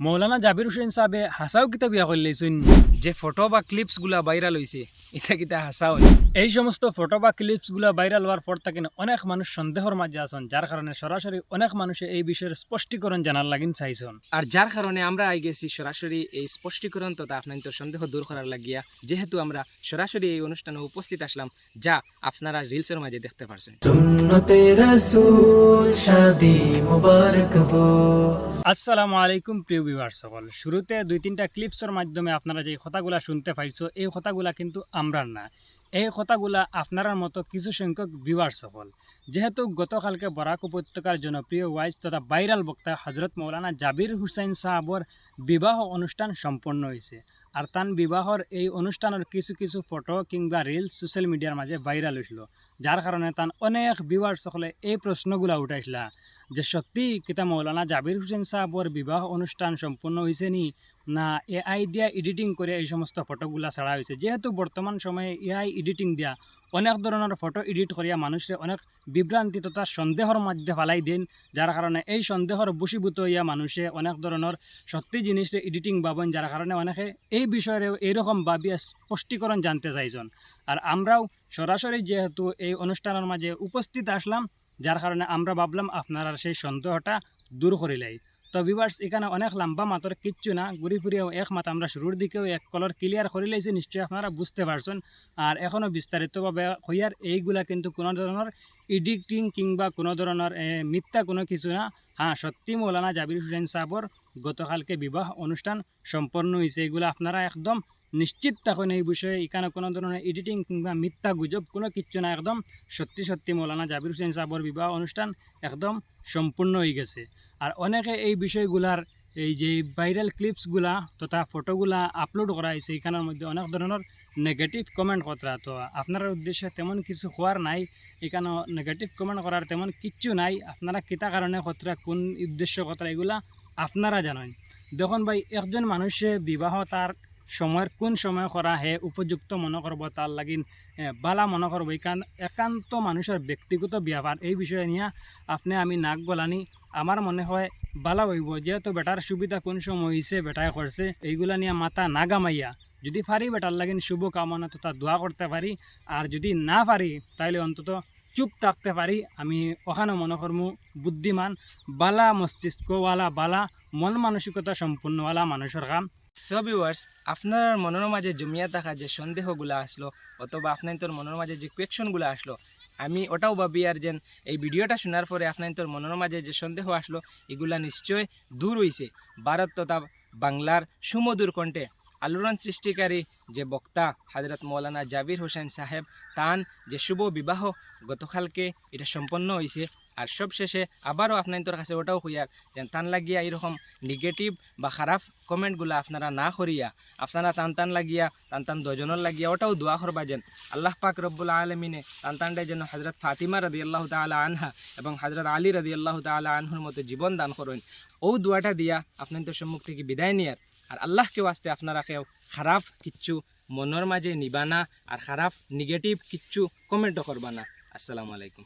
মৌলানা জাবির হুসেন সাহেবে হাসাও কিতা বিয়া করলেছুন যে ফটো বা ক্লিপসগুলা ভাইরাল হয়েছে এটা কিতা হাসা এই সমস্ত ফটো বা ক্লিপসগুলো ভাইরাল হওয়ার পর থেকে অনেক মানুষ সন্দেহর মাঝে আছেন যার কারণে সরাসরি অনেক মানুষে এই বিষয়ের স্পষ্টীকরণ জানার লাগিন চাইছেন। আর যার কারণে আমরা আই গেছি সরাসরি এই স্পষ্টীকরণ তথা আপনার সন্দেহ দূর করার লাগিয়া যেহেতু আমরা সরাসরি এই অনুষ্ঠানে উপস্থিত আসলাম যা আপনারা রিলসের মাঝে দেখতে পারছেন। আসসালামু আলাইকুম প্রিয় বিভার সকল। শুরুতে দুই তিনটা ক্লিপসের মাধ্যমে আপনারা যে কথাগুলা শুনতে পাইছো, এই কথাগুলা কিন্তু আমরা না। এই কথাগুলা আপনার মতো কিছু সংখ্যক ভিউয়ার সফল যেহেতু গতকালকে বরাক উপত্যকার জনপ্রিয় ওয়াইজ তথা ভাইরাল বক্তা হজরত মৌলানা জাবির হুসাইন সাহাবর বিবাহ অনুষ্ঠান সম্পন্ন হয়েছে আর তান বিবাহর এই অনুষ্ঠানের কিছু কিছু ফটো কিংবা রিলস সোশ্যাল মিডিয়ার মাঝে ভাইরাল হয়েছিল যার কারণে তান অনেক ভিউয়ার সকলে এই প্রশ্নগুলা উঠাইছিলা। যে সত্যি কিতা মৌলানা জাবির হোসেন সাহাবর বিবাহ অনুষ্ঠান সম্পূর্ণ হয়েছে নি, না এআই দিয়া এডিটিং করে এই সমস্ত ফটোগুলা ছাড়া হয়েছে যেহেতু বর্তমান সময়ে এআই এডিটিং দিয়া অনেক ধরনের ফটো এডিট করিয়া মানুষের অনেক বিভ্রান্তি তথা সন্দেহর মধ্যে ফালাই দিন যার কারণে এই সন্দেহর বশীভূত হইয়া মানুষে অনেক ধরনের সত্যি জিনিসে এডিটিং ভাবেন যার কারণে অনেকে এই বিষয়ে এইরকম ভাবিয়া স্পষ্টীকরণ জানতে চাইছেন আর আমরাও সরাসরি যেহেতু এই অনুষ্ঠানের মাঝে উপস্থিত আসলাম যার কারণে আমরা ভাবলাম আপনারা সেই সন্দেহটা দূর করিলাই তো ভিভার্স এখানে অনেক লম্বা মাতর কিচ্ছু না, ঘুরি ফুরিয়েও এক মাত আমরা শুরুর দিকেও এক কলর ক্লিয়ার করে লাইছি, নিশ্চয়ই আপনারা বুঝতে পারছেন। আর এখনও বিস্তারিতভাবে হইয়ার এইগুলা কিন্তু কোনো ধরনের এডিক্টিং কিংবা কোনো ধরনের মিথ্যা কোনো কিছু না। হ্যাঁ সত্যি মৌলানা জাবির হুসেন সাহবর গতকালকে বিবাহ অনুষ্ঠান সম্পন্ন হয়েছে এগুলো আপনারা একদম নিশ্চিত থাকুন এই বিষয়ে। এখানে কোনো ধরনের এডিটিং কিংবা মিথ্যা গুজব কোনো কিচ্ছু না একদম সত্যি সত্যি মৌলানা জাবির হুসেন সাহবর বিবাহ অনুষ্ঠান একদম সম্পূর্ণ হয়ে গেছে। আর অনেকে এই বিষয়গুলার এই যে ভাইরাল ক্লিপসগুলা তথা ফটোগুলা আপলোড করা হয়েছে এখানের মধ্যে অনেক ধরনের নেগেটিভ কমেন্ট করা তো আপনার উদ্দেশ্যে তেমন কিছু হওয়ার নাই এখানে নেগেটিভ কমেন্ট করার তেমন কিচ্ছু নাই। আপনারা কিতা কারণে কতটা কোন উদ্দেশ্য কথা এগুলা আপনারা জানেন। দেখুন ভাই, একজন মানুষে বিবাহ তার সময়ের কোন সময় করা, হে উপযুক্ত মনে করব, তার লাগিন বালা মনে করব, এখান একান্ত মানুষের ব্যক্তিগত ব্যাপার এই বিষয়ে নিয়ে আপনি আমি নাক গলানি, আমার মনে হয় বালা হইব, যেহেতু বেটার সুবিধা কোন সময় হয়েছে বেটায় করছে, এইগুলা নিয়ে মাথা না গামাইয়া যদি পারি বেটার লাগিন শুভ কামনা তথা দোয়া করতে পারি। আর যদি না পারি, তাইলে অন্তত চুপ থাকতে পারি। আমি ওখানে মনে করমু, বুদ্ধিমান, বালা মস্তিষ্কওয়ালা, বালা মন মানসিকতা সম্পূর্ণওয়ালা মানুষের কাম। সো ভিউয়ার্স আপনার মনের মাঝে জমিয়া থাকা যে সন্দেহগুলো আসলো, অথবা আপনার তোর মনের মাঝে যে কোয়েকশনগুলো আসলো, আমি ওটাও ভাবি আর যেন এই ভিডিওটা শোনার পরে আপনার তোর মনের মাঝে যে সন্দেহ আসলো, এগুলা নিশ্চয় দূর হইছে। ভারত তথা বাংলার সুমধুর কণ্ঠে। আলোড়ন সৃষ্টিকারী যে বক্তা হজরত মৌলানা জাবির হোসেন সাহেব, তান যে শুভ বিবাহ গতকালকে এটা সম্পন্ন হয়েছে আর সব শেষে আবারও আপনার তোর কাছে ওটাও হইয়ার যেন তান লাগিয়া এরকম নেগেটিভ বা খারাপ কমেন্টগুলো আপনারা না করিয়া, আপনারা টান টান লাগিয়া টান টান দজনের লাগিয়া ওটাও দোয়া করবা যেন আল্লাহ পাক রব্বুল আলমিনে টান টানটাই যেন হজরত ফাতিমা রদি আল্লাহ তালা আনহা এবং হজরত আলী রদি আল্লাহ তালা আনহুর মতো জীবন দান করেন। ও দোয়াটা দিয়া আপনাদের সম্মুখ থেকে বিদায় নিয়ার। আর আল্লাহকে আসতে আপনারা কেউ খারাপ কিচ্ছু মনের মাঝে নিবানা আর খারাপ নেগেটিভ কিচ্ছু কমেন্টও করবানা। আসসালামু আলাইকুম।